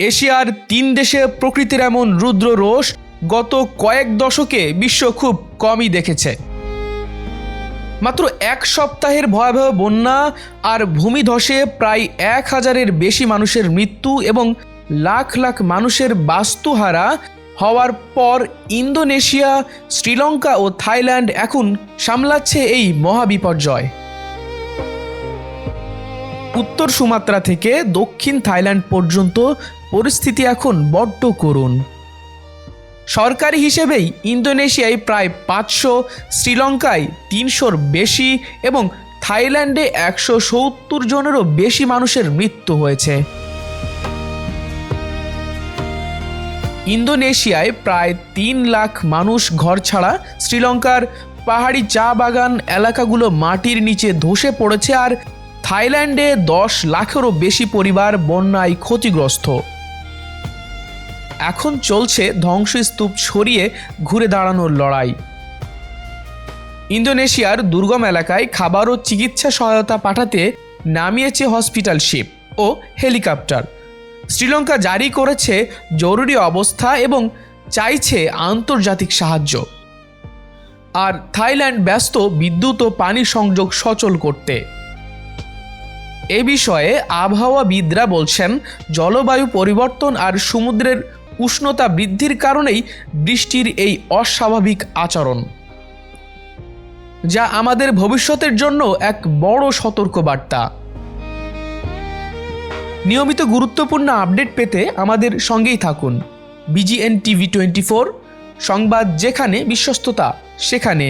এশিয়ার তিন দেশে প্রকৃতির এমন রুদ্র রোষ গত কয়েক দশকে বিশ্ব খুব কমই দেখেছে। মাত্র এক সপ্তাহের ভয়াবহ বন্যা আর ভূমিধসে প্রায় এক হাজারের বেশি মানুষের মৃত্যু এবং লাখ লাখ মানুষের বাস্তুহারা হওয়ার পর ইন্দোনেশিয়া, শ্রীলঙ্কা ও থাইল্যান্ড এখন সামলাচ্ছে এই মহাবিপর্যয়। উত্তর সুমাত্রা থেকে দক্ষিণ থাইল্যান্ড পর্যন্ত পরিস্থিতি এখন বড্ড করুণ। সরকারি হিসেবেই ইন্দোনেশিয়ায় প্রায় পাঁচশো, শ্রীলঙ্কায় তিনশোর বেশি এবং থাইল্যান্ডে একশো সত্তর জনেরও বেশি মানুষের মৃত্যু হয়েছে। ইন্দোনেশিয়ায় প্রায় তিন লাখ মানুষ ঘর ছাড়া শ্রীলঙ্কার পাহাড়ি চা বাগান এলাকাগুলো মাটির নিচে ধসে পড়েছে আর থাইল্যান্ডে দশ লাখেরও বেশি পরিবার বন্যায় ক্ষতিগ্রস্ত। এখন চলছে ধ্বংসস্তূপ সরিয়ে ঘুরে দাঁড়ানোর লড়াই। ইন্দোনেশিয়ার দুর্গম এলাকায় খাবার ও চিকিৎসা সহায়তা পাঠাতে নামিয়েছে হসপিটাল শিপ ও হেলিকপ্টার। শ্রীলঙ্কা জারি করেছে জরুরি অবস্থা এবং চাইছে আন্তর্জাতিক সাহায্য। আর থাইল্যান্ড ব্যস্ত বিদ্যুৎ ও পানি সংযোগ সচল করতে। এ বিষয়ে আবহাওয়াবিদরা বলছেন, জলবায়ু পরিবর্তন আর সমুদ্রের উষ্ণতা বৃদ্ধির কারণেই বৃষ্টির এই অস্বাভাবিক আচরণ, যা আমাদের ভবিষ্যতের জন্য এক বড় সতর্কবার্তা। নিয়মিত গুরুত্বপূর্ণ আপডেট পেতে আমাদের সঙ্গেই থাকুন। বিজিএন টিভি টোয়েন্টি ফোর, সংবাদ যেখানে, বিশ্বস্ততা সেখানে।